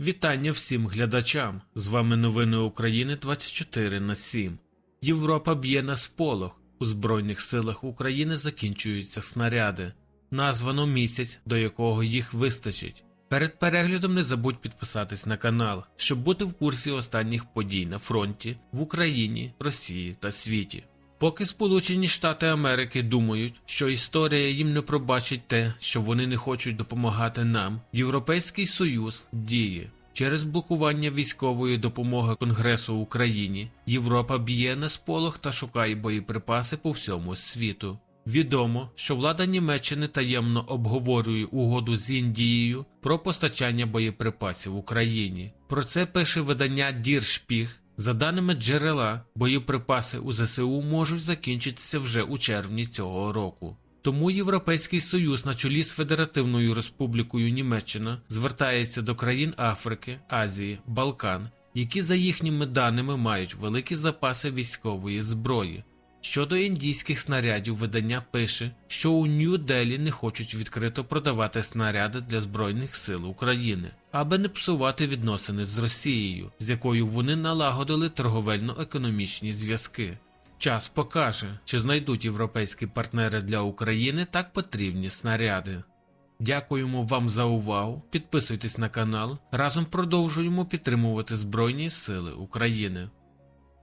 Вітання всім глядачам! З вами новини України 24 на 7. Європа б'є на сполох. У Збройних силах України закінчуються снаряди. Названо місяць, до якого їх вистачить. Перед переглядом не забудь підписатись на канал, щоб бути в курсі останніх подій на фронті в Україні, Росії та світі. Поки Сполучені Штати Америки думають, що історія їм не пробачить те, що вони не хочуть допомагати нам, Європейський Союз діє. Через блокування військової допомоги Конгресу Україні Європа б'є на сполох та шукає боєприпаси по всьому світу. Відомо, що влада Німеччини таємно обговорює угоду з Індією про постачання боєприпасів Україні. Про це пише видання Діршпіг. За даними джерела, боєприпаси у ЗСУ можуть закінчитися вже у червні цього року. Тому Європейський Союз на чолі з Федеративною Республікою Німеччина звертається до країн Африки, Азії, Балкан, які за їхніми даними мають великі запаси військової зброї. Щодо індійських снарядів, видання пише, що у Нью-Делі не хочуть відкрито продавати снаряди для Збройних сил України, аби не псувати відносини з Росією, з якою вони налагодили торговельно-економічні зв'язки. Час покаже, чи знайдуть європейські партнери для України так потрібні снаряди. Дякуємо вам за увагу. Підписуйтесь на канал. Разом продовжуємо підтримувати Збройні Сили України.